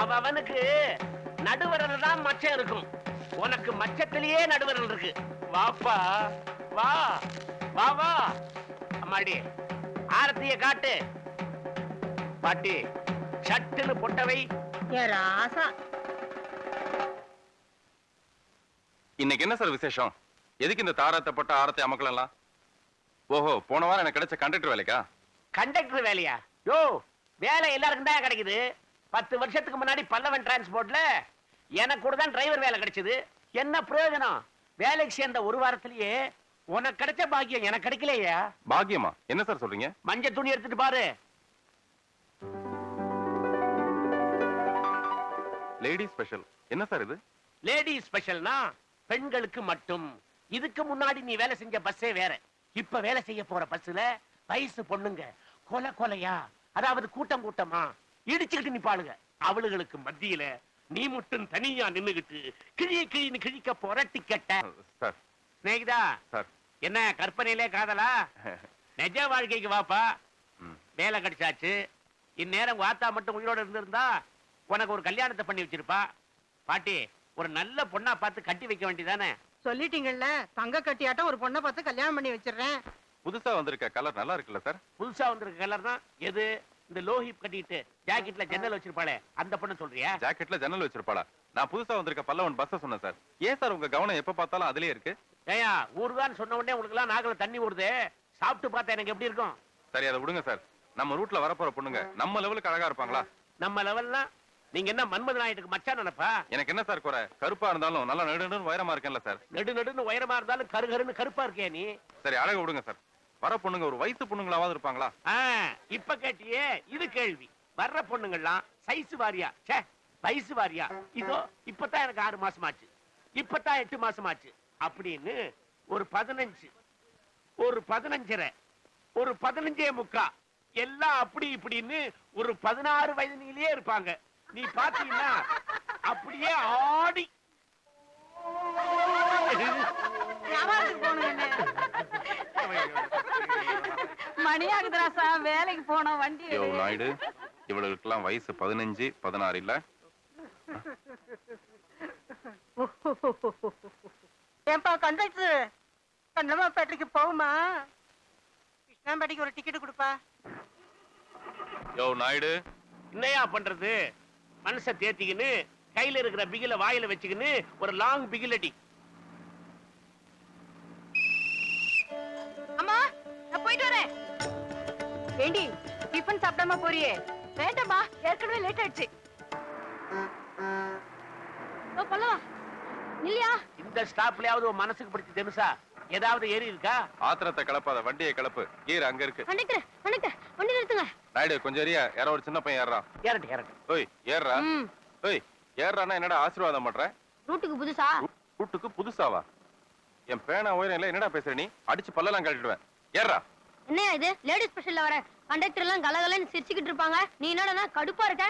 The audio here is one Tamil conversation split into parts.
அவ அவனுக்கு நடுவரல் தான் மச்சம் இருக்கும். உனக்கு மச்சத்திலேயே நடுவரல் இருக்கு. வாப்பா வா வா வா. அம்மாடி ஆரத்திய காட்டு. பாட்டி சட்டுன்னு பொட்டவை. ராசா இன்னைக்கு என்ன சார் விசேஷம்? எதுக்கு இந்த தாரத்தை போட்ட ஆரத்தை அமக்கலாம் ஓஹோ போன வாரம் எனக்கு கிடைச்ச கண்டக்டர் வேலைக்கா? கண்டக்டர் வேலையா? யோ வேலை எல்லாருக்கும் தான் கிடைக்குது. பத்து வருஷத்துக்கு முன்னாடி பல்லவன் டிரான்ஸ்போர்ட்ல எனக்கு கூட தான் டிரைவர் வேலை கிடைச்சது. என்ன பிரயோஜனம்? வேலைக்கு சேர்ந்த ஒரு வாரத்திலேயே உனக்கு கிடைச்ச பாக்கியம் எனக்கு கிடைக்கலையா? பாக்கியமா? என்ன சார் சொல்றீங்க? மஞ்ச துணி எடுத்துட்டு பாரு. லேடி ஸ்பெஷல் என்ன சார் இது? லேடி ஸ்பெஷல்னா பெண்களுக்கு மட்டும். இதுக்கு முன்னாடி நீ வேலை செஞ்ச பஸ்ஸே வேற. இப்ப வேலை செய்ய போற பஸ்ல வயசு பொண்ணுங்க. கொலை கொலையா? அதாவது கூட்டம் கூட்டமா இடிச்சுக்கிட்டு நிப்பாளுங்க. அவளுகளுக்கு மத்தியில நீ மட்டும் தனியா நின்னுகிட்டு கிழி கிழின்னு கிழிக்க போற டிக்கெட்ட சார் சிநேகிதா சார் என்ன கற்பனையிலே காதலா? நிஜ வாழ்க்கைக்கு வாப்பா. வேலை கிடைச்சாச்சு. இந்நேரம் ஆத்தா மட்டும் உயிரோட இருந்திருந்தா உனக்கு ஒரு கல்யாணத்தை பண்ணி வச்சிருப்பா. பாட்டி ஒரு நல்ல பொண்ணா பார்த்து கட்டி வைக்க வேண்டியதானே? சொல்லிட்டீங்கல்ல தங்க கட்டியாட்டம் ஒரு பொண்ணை பார்த்து கல்யாணம் பண்ணி வச்சிடுறேன். புதுசா வந்திருக்க கலர் நல்லா இருக்குல்ல சார்? புதுசா வந்திருக்க கலர் தான். எது? இந்த லோஹிப் கட்டிட்டு ஜாக்கெட்ல ஜன்னல் வச்சிருப்பாளே அந்த பொண்ணு சொல்றியா? ஜாக்கெட்ல ஜன்னல் வச்சிருப்பாளா? நான் புதுசா வந்திருக்க பல்லவன் பஸ்ஸ சொன்னேன் சார். ஏன் சார் உங்க கவனம் எப்ப பார்த்தாலும் அதுலயே இருக்கு? ஏயா ஊருகான்னு சொன்ன உடனே உங்களுக்கு எல்லாம் தண்ணி ஓடுது சாப்பிட்டு பார்த்தா எனக்கு எப்படி இருக்கும்? சரி அதை விடுங்க சார். நம்ம ரூட்ல வரப்போற பொண்ணுங்க நம்ம லெவலுக்கு அழகா இருப்பாங்களா? நம்ம லெவல்னா நீங்க என்ன மன்மத நாயுடுக்கு மச்சான் நினைப்பா? எனக்கு என்ன சார் குறை? கருப்பா இருந்தாலும் நல்லா நெடுன்னு உயரமா இருக்கேன்ல சார். நெடு நெடுன்னு உயரமா இருந்தாலும் கரு கருன்னு கருப்பா இருக்கே நீ? சரி அழக விடுங்க சார். வர பொண்ணுங்க ஒரு வயசு பொண்ணுங்களாவது இருப்பாங்களா? இப்ப கேட்டியே இது கேள்வி. வர்ற பொண்ணுங்கள்லாம் சைஸ் வாரியா? ச்சே வயசு வாரியா? இதோ இப்பதான் எனக்கு ஆறு மாசம் ஆச்சு இப்பதான் எட்டு மாசம் ஆச்சு அப்படின்னு ஒரு பதினஞ்சு ஒரு பதினஞ்சரை ஒரு பதினஞ்சே முக்கா எல்லாம் அப்படி இப்படின்னு ஒரு பதினாறு வயதிலேயே இருப்பாங்க. நீ பாத்தீங்கன்னா அப்படியே ஆடி. வியாபாரத்துக்கு போகணும் மணி ஆகுது ராசா வேலைக்கு போனோம் வண்டி யோ நாயுடு இவளுக்கெல்லாம் வயசு பதினஞ்சு பதினாறு இல்ல. ஏன்பா கண்டக்டர் கண்ணமாப்பேட்டைக்கு போகுமா கிருஷ்ணாம்பேட்டைக்கு ஒரு டிக்கெட் கொடுப்பா. யோ நாயுடு என்னையா பண்றது? மனச தேத்திக்கின்னு கையில இருக்கிற பிகில வாயில வச்சுக்கின்னு ஒரு லாங் பிகில் போயிட்டு வரேன். ஏண்டி டிஃபன் சாப்பிடாம போறியே? வேண்டாம்மா ஏற்கனவே லேட் ஆயிடுச்சு. ஓ பல்லவா இல்லையா இந்த ஸ்டாப்லயாவது உன் மனசுக்கு பிடிச்ச தெனுசா ஏதாவது ஏறி இருக்கா? ஆத்திரத்தை கிளப்பாத வண்டியை கிளப்பு கீர் அங்க இருக்கு. வண்டி நிறுத்துங்க. கொஞ்சம் ஏரியா யாரோ ஒரு சின்ன பையன் ஏறான் ஏறட்டு ஏறட்டு ஓய் ஏறுறா? ம். ஓய் ஏறானா என்னடா ஆசீர்வாதம் பண்ற? ரூட்டுக்கு புதுசா? கூட்டுக்கு புதுசாவா? என் பேனா உயரம் இல்ல என்னடா பேசுற நீ? அடிச்சு பல்லெல்லாம் கழட்டிடுவேன். ஏறா என்னையா இது? லேடிஸ் ஸ்பெஷல்ல வர கண்டக்டர் எல்லாம் கலகலன்னு சிரிச்சுக்கிட்டு இருப்பாங்க. நீ என்னடா கடுப்பா இருக்க?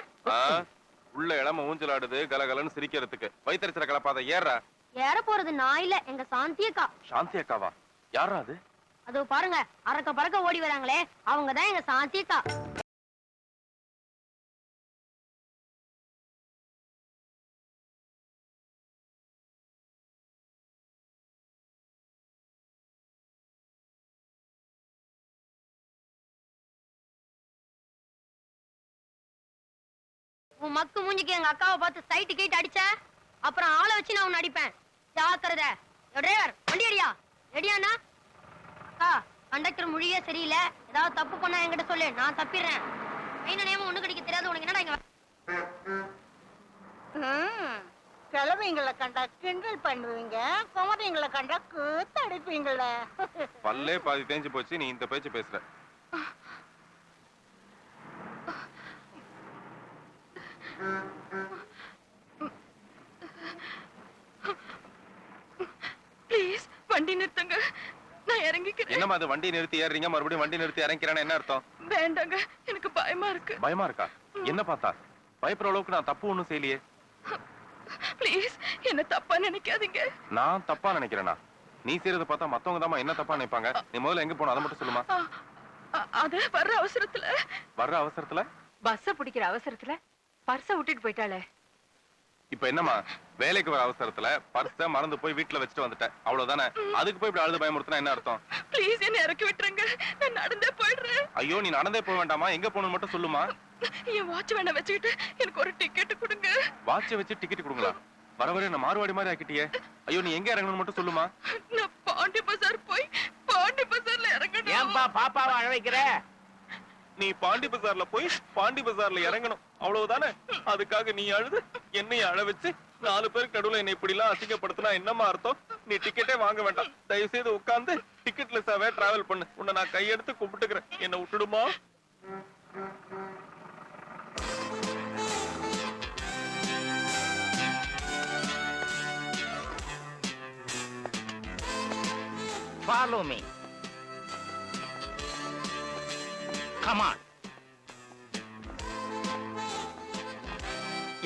உள்ள இளம ஊஞ்சலாடுது கலகலன்னு சிரிக்கிறதுக்கு. வயித்தறிச்சல கலப்பாத ஏறா. ஏற போறது நான் இல்ல எங்க சாந்தி அக்கா. சாந்தி அக்காவா? யாரா அது? அதோ பாருங்க அறக்க பறக்க ஓடி வராங்களே அவங்க தான் எங்க சாந்தி அக்கா. உன் மக்கு மூஞ்சிக்கு எங்க அக்காவை பார்த்து சைட்டு கேட்டு அடிச்ச? அப்புறம் ஆளை வச்சு நான் உன்னை அடிப்பேன். ஜாக்கிரதை. டிரைவர் வண்டி அடியா? ரெடியாண்ணா அக்கா கண்டக்டர் மொழியே சரியில்லை. ஏதாவது தப்பு பண்ணா என்கிட்ட சொல்லு. நான் தப்பிடுறேன். மெயின் நேமம் ஒண்ணு கிடைக்க தெரியாது. உனக்கு என்னடா இங்க கிழமைங்களை கண்டா கிண்டல் பண்ணுவீங்க. குமரிங்களை கண்டா கூத்து அடிப்பீங்கள. பல்லே பாதி தேஞ்சு போச்சு. நீ இந்த பேச்சு பேசுற ப்ளீஸ் வண்டி நிறுத்துங்க. நான் இறங்கிக்கிறேன். என்னம்மா அது வண்டி நிறுத்தி ஏறுறீங்க? மறுபடியும் வண்டி நிறுத்தி இறங்கிறேன்னு என்ன அர்த்தம்? வேண்டாங்க. எனக்கு பயமா இருக்கு. பயமா இருக்கா? என்ன பார்த்தா? பயப்படுற அளவுக்கு நான் தப்பு ஒண்ணும் செய்யலையே. ப்ளீஸ் என்ன தப்பா நினைக்காதீங்க. நான் தப்பா நினைக்கிறேனா? நீ செய்யறத பார்த்தா மத்தவங்க தாம்மா என்ன தப்பா நினைப்பாங்க? நீ முதல்ல எங்க போன அதை மட்டும் சொல்லுமா. அது வர்ற அவசரத்துல. வர்ற அவசரத்துல? பஸ்ஸ பிடிக்கிற அவசரத்துல? பர்ஸ விட்டுட்டு போயிட்டாளே. இப்ப என்னம்மா வேலைக்கு வர அவசரத்துல பர்ஸ மறந்து போய் வீட்டுல வச்சுட்டு வந்துட்டேன் அவ்வளவுதானே? அதுக்கு போய் இப்படி அழுது பயமுறுத்தினா என்ன அர்த்தம்? ப்ளீஸ் என்ன இறக்கி விட்டுருங்க. நான் நடந்தே போயிடுறேன். ஐயோ நீ நடந்தே போக வேண்டாமா? எங்க போகணும்னு மட்டும் சொல்லுமா? என் வாட்ச் வேணா வச்சுக்கிட்டு எனக்கு ஒரு டிக்கெட் கொடுங்க. வாட்சை வச்சு டிக்கெட் கொடுங்களா? வர வர என்ன மாறுவாடி மாதிரி ஆக்கிட்டியே. ஐயோ நீ எங்க இறங்கணும்னு மட்டும் சொல்லுமா? நான் பாண்டி பஜார் போய் பாண்டி பஜார்ல இறங்கணும். ஏன்பா பாப்பாவை அழ வைக்கிற நீ பாண்டி பஜார்ல போய் பாண்டி பஜார்ல இறங்கணும். அவ்வளவுதானே? அதுக்காக நீ அழுது. என்னைய அழ வச்சு நாலு பேருக்கு நடுவுல என்னை இப்படி எல்லாம் அசிங்கப்படுத்தினா என்னமா அர்த்தம்? நீ டிக்கெட்டே வாங்க வேண்டாம். தயவு செய்து உட்கார்ந்து டிக்கெட்லெஸ்ஸாவே டிராவல் பண்ணு. உன்னை நான் கையெடுத்து கும்பிட்டுக்கிறேன். என்ன விட்டுடுமா? Follow me. Come on.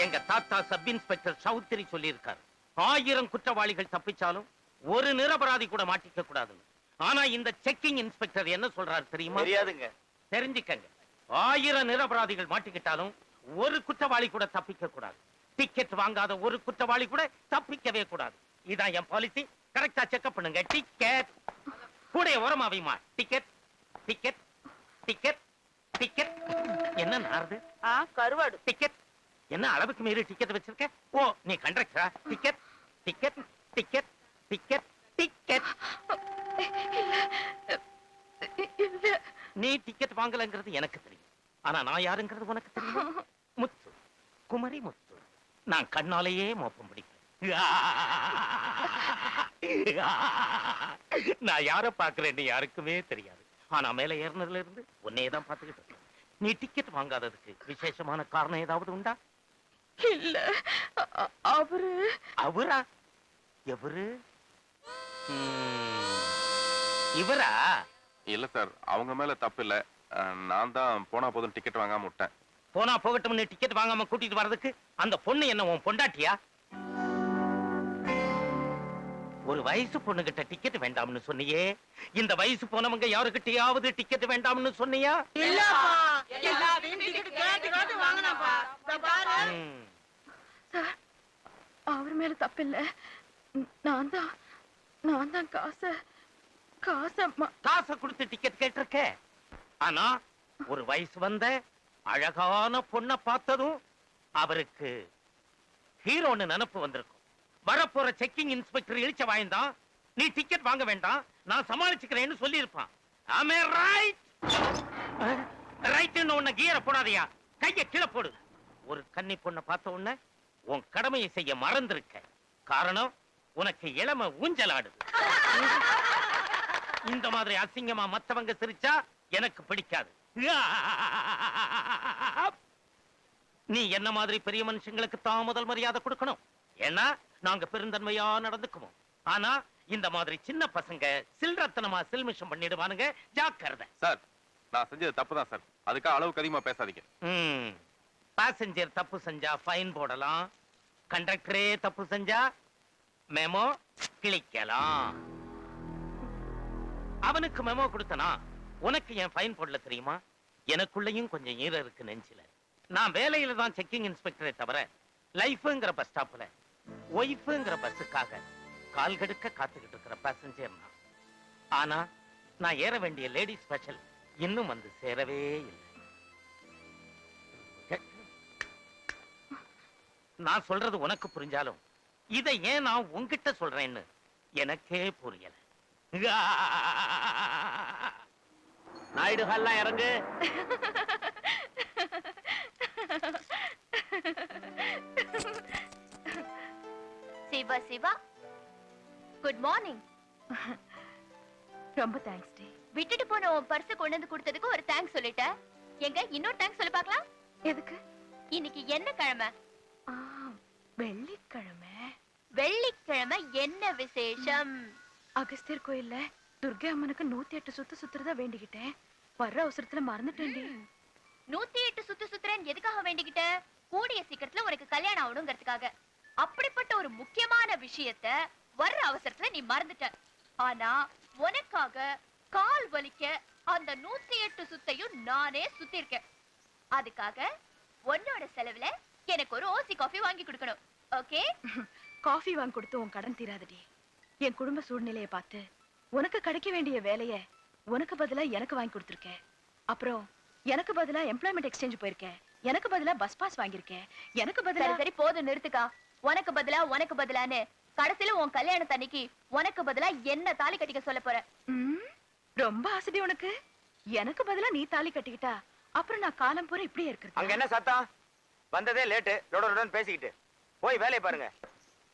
எங்க தாத்தா சப் இன்ஸ்பெக்டர் சௌத்ரி சொல்லியிருக்காரு. ஆயிரம் குற்றவாளிகள் தப்பிச்சாலும் ஒரு நிரபராதி கூட மாட்டிக்க கூடாதுன்னு. ஆனா இந்த செக்கிங் இன்ஸ்பெக்டர் என்ன சொல்றாரு தெரியுமா? தெரியாதுங்க. தெரிஞ்சுக்கங்க. ஆயிரம் நிரபராதிகள் மாட்டிக்கிட்டாலும் ஒரு குற்றவாளி கூட தப்பிக்க கூடாது. டிக்கெட் வாங்காத ஒரு குற்றவாளி கூட தப்பிக்கவே கூடாது. இதான் என் பாலிசி கரெக்டா செக்அப் பண்ணுங்க. டிக்கெட் கூட வைமா டிக்கெட் டிக்கெட் டிக்கெட் டிக்கெட் என்ன நாருது ஆ கருவாடு. டிக்கெட் என்ன அளவுக்கு மீறி டிக்கெட் வச்சிருக்க? ஓ நீ கண்டக்டரா? Ticket ticket ticket ticket ticket நீ டிக்கெட் வாங்கலங்கிறது எனக்கு தெரியும். ஆனா நான் யாருங்கிறது உனக்கு தெரியும்? முத்து. குமரி முத்து. நான் கண்ணாலேயே மோப்பம் பிடிக்கிறேன் நான் யார பாக்குறேன்னு யாருக்குமே தெரியாது. ஆனா மேல ஏறினதுல இருந்து உன்னையே தான் பாத்துக்கிட்டு நீ டிக்கெட் வாங்காததுக்கு விசேஷமான காரணம் ஏதாவது உண்டா? இல்ல. அவரு. அவரா? எவரு? இவரா? இல்ல சார். அவங்க மேல தப்பு இல்ல நான் தான் போனா போதும் டிக்கெட் வாங்காம விட்டேன். போனா போகட்டும்னு டிக்கெட் வாங்காம கூட்டிட்டு வர்றதுக்கு அந்த பொண்ணு என்ன உன் பொண்டாட்டியா? ஒரு வயசு பொண்ணுகிட்ட டிக்கெட் வேண்டாம்னு சொன்னியே. இந்த வயசு போனவங்க யாருகிட்டயாவது டிக்கெட் வேண்டாம்னு சொன்னியா? அவர் மேல தப்பில்ல. நான் தான் நான் தான் காச காச காசை கொடுத்து டிக்கெட் கேட்டிருக்க. ஆனா ஒரு வயசு வந்த அழகான பொண்ண பார்த்ததும் அவருக்கு ஹீரோன்னு நினப்பு வந்திருக்கும். வரப்போற செக்கிங் இன்ஸ்பெக்டர் இழிச்ச வாய்ந்தான். நீ டிக்கெட் வாங்க வேண்டாம் நான் சமாளிச்சுக்கிறேன்னு சொல்லியிருப்பான். ஆமே ரைட் ரைட்னு உன்னை கீரை போடாதயா. கைய கீழே போடு. ஒரு கன்னி பொண்ணை பார்த்த உடனே உன் கடமையை செய்ய மறந்திருக்க. காரணம் உனக்கு இளம ஊஞ்சலாடுது. இந்த மாதிரி அசிங்கமா மத்தவங்க சிரிச்சா எனக்கு பிடிக்காது. நீ என்ன மாதிரி பெரிய மனுஷங்களுக்கு தான் முதல் மரியாதை கொடுக்கணும்? ஏன்னா நாங்க பெருந்தன்மையா நடந்துக்குவோம். ஆனா இந்த மாதிரி சின்ன பசங்க சில்ரத்தனமா சில்மிஷம் பண்ணிடுவானுங்க. ஜாக்கிரதை. சார் நான் செஞ்சது தப்பு தான் சார். அதுக்காக அளவுக்கு அதிகமா பேசாதீங்க. ம். பாசஞ்சர் தப்பு செஞ்சா ஃபைன் போடலாம். கண்டக்டரே தப்பு செஞ்சா மெமோ கிழிக்கலாம். அவனுக்கு மெமோ கொடுத்தனா உனக்கு என் ஃபைன் போடல தெரியுமா? எனக்குள்ளயும் கொஞ்சம் ஈர இருக்கு நெஞ்சில. நான் வேலையில தான் செக்கிங் இன்ஸ்பெக்டரை தவிர லைஃப்ங்கிற பஸ் ஸ்டாப்ல ஒய்ஃப்ங்கிற பஸ்ஸுக்காக கால் கடுக்க காத்துக்கிட்டு இருக்கிற பேசஞ்சர் நான் ஆனா நான் ஏற வேண்டிய லேடி ஸ்பெஷல் இன்னும் வந்து சேரவே இல்லை. நான் சொல்றது உனக்கு புரிஞ்சாலும் இதை ஏன் நான் உன்கிட்ட சொல்றேன்னு எனக்கே புரியல. நாயுடு ஹல்லாம் இறங்கு. சிவா சிவா. குட் மார்னிங் ரொம்ப தேங்க்ஸ் டி விட்டுட்டு போன உன் பர்ஸ் கொண்டு வந்து கொடுத்ததுக்கு ஒரு தேங்க்ஸ் சொல்லிட்ட எங்க? இன்னொரு தேங்க்ஸ் சொல்லி பார்க்கலாம். எதுக்கு? இன்னைக்கு என்ன கிழமை? வெள்ளிக்கிழமை? வெள்ளிக்கிழமை என்ன விசேஷம்? அகஸ்தியர் கோயில்ல துர்கை அம்மனுக்கு நூத்தி எட்டு சுத்து சுத்துறதா வேண்டிக்கிட்டேன். வர்ற அவசரத்துல மறந்துட்டேன்டி. நூத்தி எட்டு சுத்து சுத்துறேன் எதுக்காக வேண்டிக்கிட்ட? கூடிய சீக்கிரத்துல உனக்கு கல்யாணம் ஆகணுங்கிறதுக்காக. அப்படிப்பட்ட ஒரு முக்கியமான விஷயத்த வர்ற அவசரத்துல நீ மறந்துட்ட. ஆனா உனக்காக கால் வலிக்க அந்த நூத்தி எட்டு சுத்தையும் நானே சுத்திருக்கேன். அதுக்காக உன்னோட செலவுல எனக்கு ஒரு ஓசி காஃபி வாங்கி கொடுக்கணும். ஓகே காஃபி வாங்கி கொடுத்து உன் கடன் தீராதடி. என் குடும்ப சூழ்நிலையை பார்த்து உனக்கு கிடைக்க வேண்டிய வேலைய உனக்கு பதிலா எனக்கு வாங்கி கொடுத்துருக்கேன் அப்புறம் எனக்கு பதிலா எம்ப்ளாய்மெண்ட் எக்ஸ்சேஞ்ச் போயிருக்கேன் எனக்கு பதிலா பஸ் பாஸ் வாங்கியிருக்கேன் எனக்கு பதிலா சரி போதும் நிறுத்துக்கா. உனக்கு பதிலா உனக்கு பதிலான்னு கடைசியில உன் கல்யாணத்தன்னைக்கு உனக்கு பதிலா என்ன தாலி கட்டிக்க சொல்ல போற? ம், ரொம்ப ஆசைடி உனக்கு. எனக்கு பதிலா நீ தாலி கட்டிக்கிட்டா அப்புறம் நான் காலம் பூரா இப்படியே அங்க இருக்கிறது என்ன சத்தம்? வந்ததே லேட்டு லொட லொடன்னு பேசிக்கிட்டு. போய் வேலையை பாருங்க.